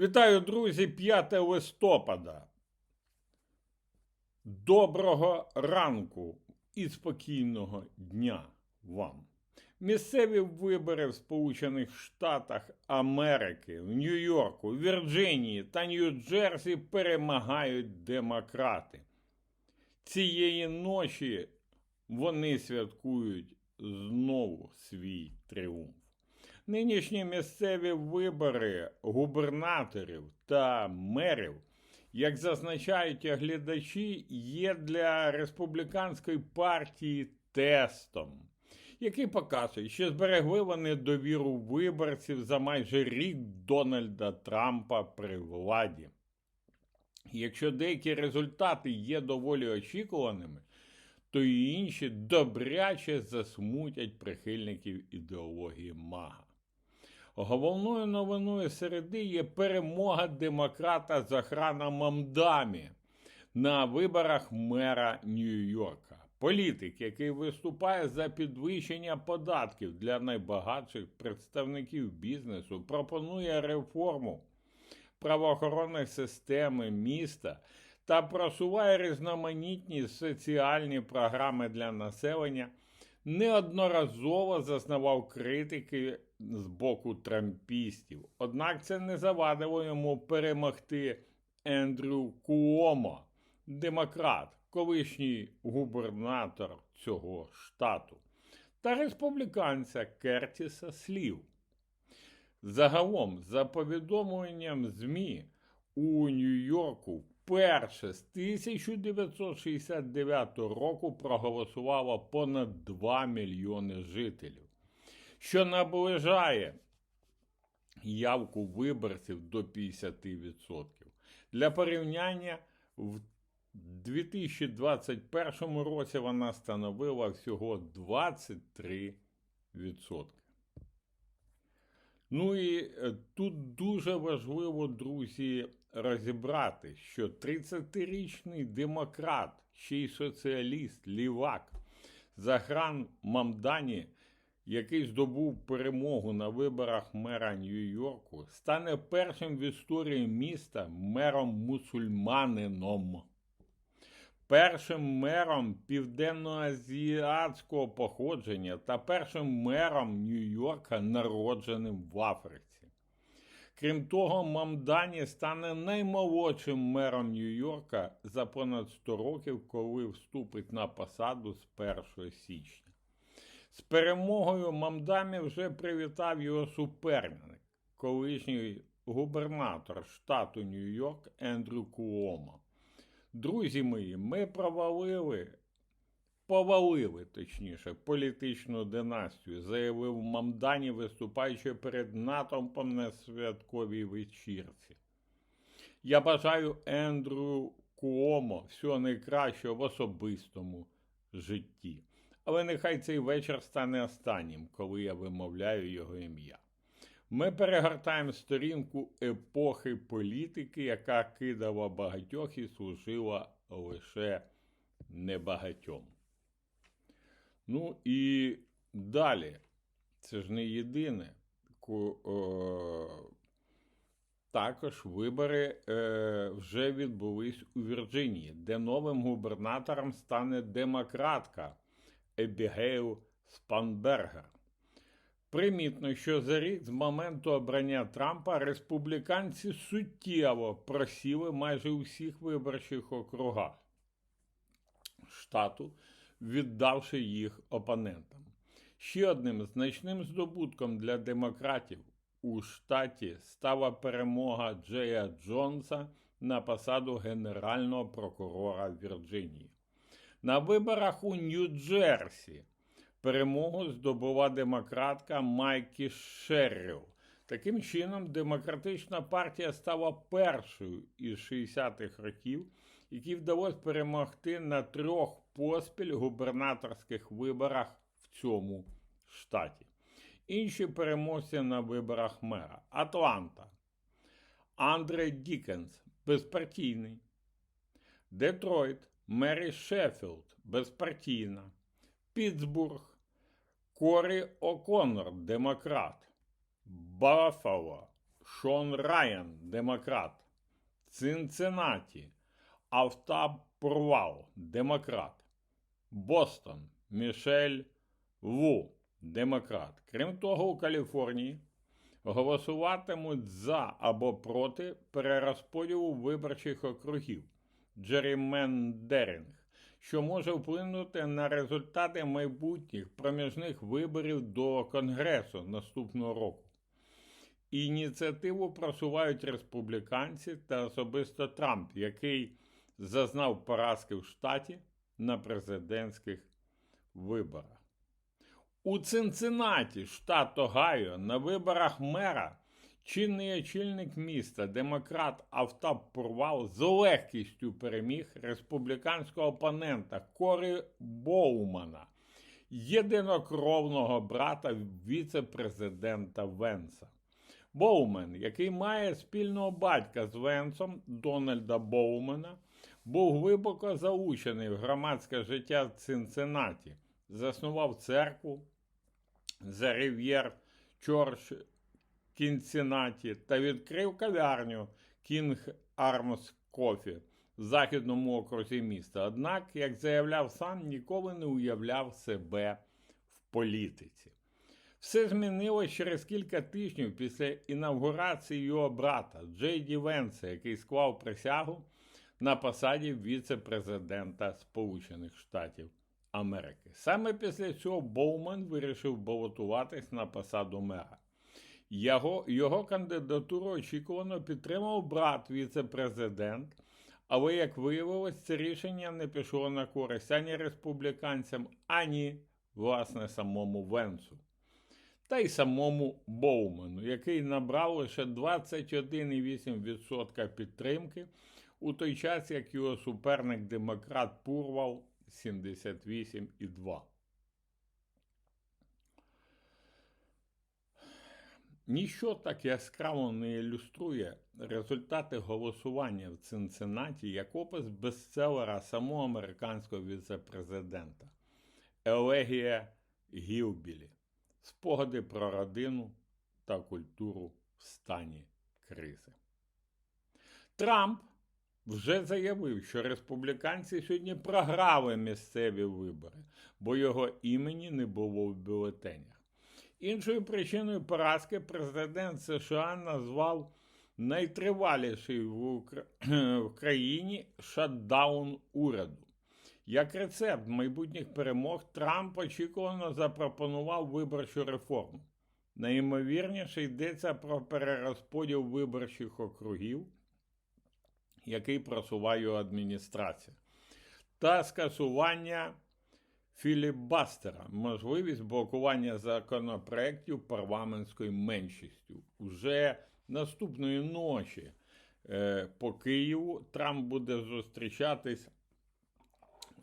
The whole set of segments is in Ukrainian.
Вітаю, друзі, 5 листопада. Доброго ранку і спокійного дня вам. Місцеві вибори в Сполучених Штатах Америки, в Нью-Йорку, Вірджинії та Нью-Джерсі перемагають демократи. Цієї ночі вони святкують знову свій тріумф. Нинішні місцеві вибори губернаторів та мерів, як зазначають оглядачі, є для республіканської партії тестом, який показує, що зберегли вони довіру виборців за майже рік Дональда Трампа при владі. Якщо деякі результати є доволі очікуваними, то і інші добряче засмутять прихильників ідеології Мага. Головною новиною середи є перемога демократа Захрана Мамдамі на виборах мера Нью-Йорка. Політик, який виступає за підвищення податків для найбагатших представників бізнесу, пропонує реформу правоохоронної системи міста та просуває різноманітні соціальні програми для населення, неодноразово зазнавав критики з боку трампістів. Однак це не завадило йому перемогти Ендрю Куомо, демократ, колишній губернатор цього штату, та республіканця Кертіса Слів. Загалом, за повідомленням ЗМІ, у Нью-Йорку вперше з 1969 року проголосувало понад 2 мільйони жителів, що наближає явку виборців до 50%. Для порівняння в 2021 році вона становила всього 23%. Ну і е, тут дуже важливо, друзі, розібрати, що 30-річний демократ, ще й соціаліст, лівак, Захран Мамдані, який здобув перемогу на виборах мера Нью-Йорку, стане першим в історії міста мером-мусульманином. Першим мером південноазіатського походження та першим мером Нью-Йорка, народженим в Африці. Крім того, Мамдані стане наймолодшим мером Нью-Йорка за понад 100 років, коли вступить на посаду з 1 січня. З перемогою Мамдамі вже привітав його суперник, колишній губернатор штату Нью-Йорк Ендрю Куомо. Друзі мої, ми провалили, повалили, точніше, політичну династію, заявив Мамдані, виступаючи перед натовпом на святковій вечірці. Я бажаю Ендрю Куомо всього найкращого в особистому житті. Але нехай цей вечір стане останнім, коли я вимовляю його ім'я. Ми перегортаємо сторінку епохи політики, яка кидала багатьох і служила лише небагатьом. Ну і далі, це ж не єдине. Також вибори е, вже відбулись у Вірджинії, де новим губернатором стане демократка Ебігейл Спанбергер. Примітно, що за рік з моменту обрання Трампа республіканці суттєво просіли майже у всіх виборчих округах штату, віддавши їх опонентам. Ще одним значним здобутком для демократів у штаті стала перемога Джея Джонса на посаду генерального прокурора Вірджинії. На виборах у Нью-Джерсі перемогу здобула демократка Майкі Шерріл. Таким чином, демократична партія стала першою із 60-х років, якій вдалося перемогти на трьох поспіль губернаторських виборах в цьому штаті. Інші переможці на виборах мера Атланта, Андре Дікенс, безпартійний, Детройт, Мері Шеффілд, безпартійна, Пітсбург, Корі О'Коннор, демократ, Баффало, Шон Райан, демократ. Цинциннаті, Автап Пурвал, демократ. Бостон, Мішель Ву, демократ. Крім того, у Каліфорнії голосуватимуть за або проти перерозподілу виборчих округів джерімендеринг, що може вплинути на результати майбутніх проміжних виборів до Конгресу наступного року. Ініціативу просувають республіканці та особисто Трамп, який зазнав поразки в штаті на президентських виборах. У Цинциннаті, штат Огайо, на виборах мера чинний очільник міста, демократ Автап Пурвал з легкістю переміг республіканського опонента Кори Боумана, єдинокровного брата віце-президента Венса. Боумен, який має спільного батька з Венсом Дональда Боумена, був глибоко залучений в громадське життя в Цинциннаті, заснував церкву за Рів'єр Чорч Кінцінаті та відкрив кав'ярню Кінг Армс Кофі в західному окрузі міста. Однак, як заявляв сам, ніколи не уявляв себе в політиці. Все змінилось через кілька тижнів після інавгурації його брата Джей Ді Венса, який склав присягу на посаді віце-президента Сполучених Штатів Америки. Саме після цього Боуман вирішив балотуватись на посаду мера. Його, його кандидатуру очікувано підтримав брат віце-президент, але, як виявилось, це рішення не пішло на користь ані республіканцям, ані, власне, самому Венсу. Та й самому Боумену, який набрав лише 21,8% підтримки, у той час як його суперник демократ Пурвал 78,2%. Ніщо так яскраво не ілюструє результати голосування в Цинциннаті як опис бестселера самого американського віце-президента Елегія Гілбілі Спогади про родину та культуру в стані кризи. Трамп вже заявив, що республіканці сьогодні програли місцеві вибори, бо його імені не було в бюлетенях. Іншою причиною поразки президент США назвав найтриваліший в, Укра... в країні шатдаун уряду. Як рецепт майбутніх перемог Трамп очікувано запропонував виборчу реформу. Найімовірніше йдеться про перерозподіл виборчих округів, який просуває адміністрація, та скасування філібастера, можливість блокування законопроєктів парламентською меншістю. Уже наступної ночі е, по Києву Трамп буде зустрічатись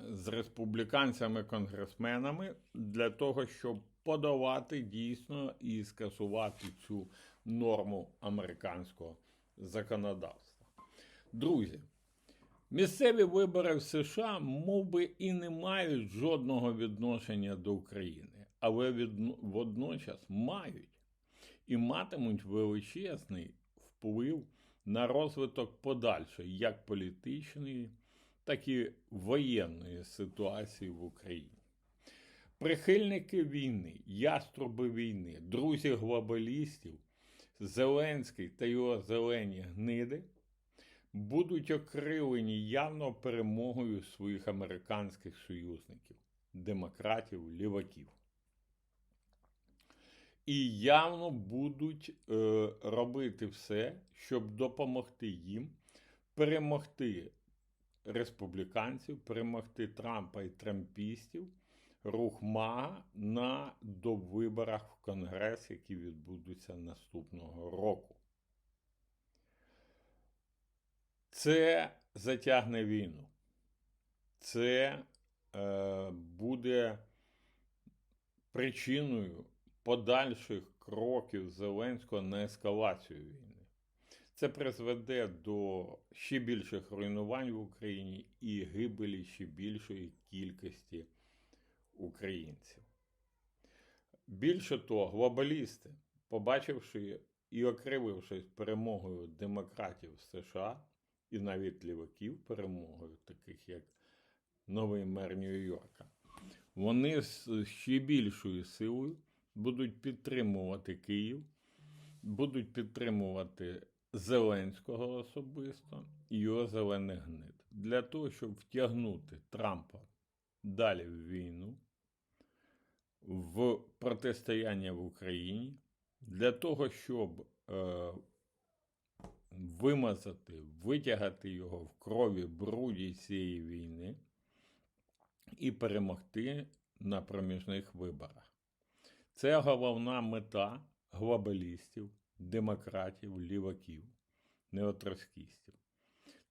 з республіканцями-конгресменами для того, щоб подавати дійсно і скасувати цю норму американського законодавства. Друзі, місцеві вибори в США мов би, і не мають жодного відношення до України, але відно- водночас мають і матимуть величезний вплив на розвиток подальшої як політичної, так і воєнної ситуації в Україні. Прихильники війни, яструби війни, друзі глобалістів, Зеленський та його зелені гниди будуть окрилені явно перемогою своїх американських союзників, демократів, ліваків. І явно будуть е, робити все, щоб допомогти їм перемогти республіканців, перемогти Трампа і трампістів, рух МАГА на довиборах в Конгрес, які відбудуться наступного року. Це затягне війну. Це е, буде причиною подальших кроків Зеленського на ескалацію війни. Це призведе до ще більших руйнувань в Україні і гибелі ще більшої кількості українців. Більше того, глобалісти, побачивши і окривившись перемогою демократів США і навіть ліваків перемогою, таких як новий мер Нью-Йорка, вони з ще більшою силою будуть підтримувати Київ, будуть підтримувати Зеленського особисто і його зелений гнид для того, щоб втягнути Трампа далі в війну, в протистояння в Україні, для того, щоб е, вимазати, витягати його в крові бруді цієї війни і перемогти на проміжних виборах. Це головна мета глобалістів, демократів, ліваків, неотроскістів.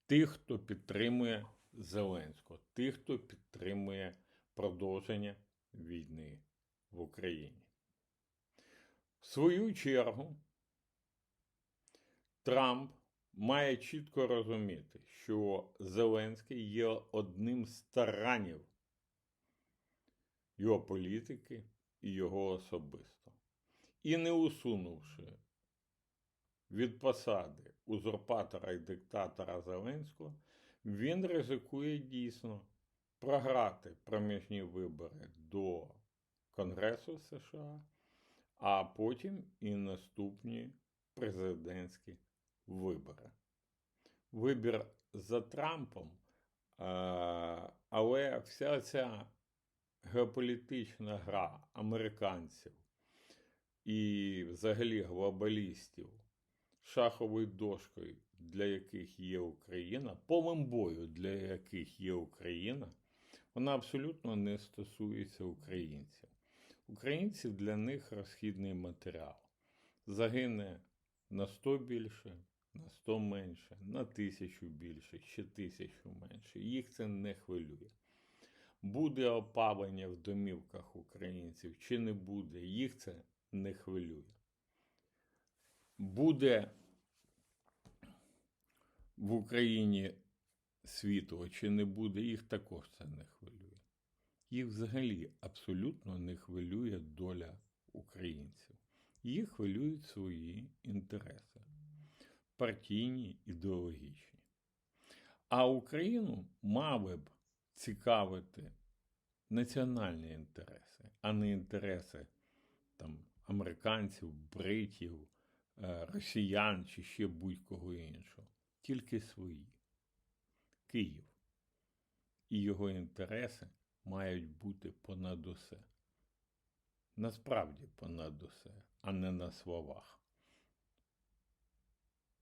Тих, хто підтримує Зеленського, тих, хто підтримує продовження війни в Україні. В свою чергу, Трамп має чітко розуміти, що Зеленський є одним з таранів його політики і його особисто. І не усунувши від посади узурпатора і диктатора Зеленського, він ризикує дійсно програти проміжні вибори до Конгресу США, а потім і наступні президентські вибори. Вибір за Трампом, але вся ця геополітична гра американців і взагалі глобалістів шаховою дошкою, для яких є Україна, полем бою, для яких є Україна, вона абсолютно не стосується українців. Українці для них розхідний матеріал. Загине на 100 більше, на 100 менше, на тисячу більше, ще тисячу менше. Їх це не хвилює. Буде опалення в домівках українців чи не буде, їх це не хвилює. Буде в Україні світло чи не буде, їх також це не хвилює. Їх взагалі абсолютно не хвилює доля українців. Їх хвилюють свої інтереси, партійні, ідеологічні. А Україну мали б цікавити національні інтереси, а не інтереси там, американців, бритів, е, росіян чи ще будь-кого іншого. Тільки свої. Київ і його інтереси мають бути понад усе. Насправді понад усе, а не на словах.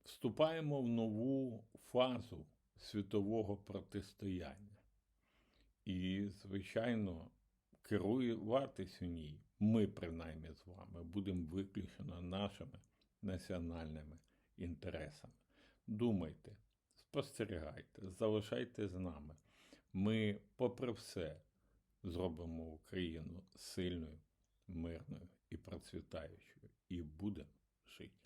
Вступаємо в нову фазу світового протистояння. І, звичайно, керуватись у ній, ми, принаймні, з вами, будемо виключено нашими національними інтересами. Думайте, спостерігайте, залишайте з нами. Ми, попри все, зробимо Україну сильною, мирною і процвітаючою, і будемо жити.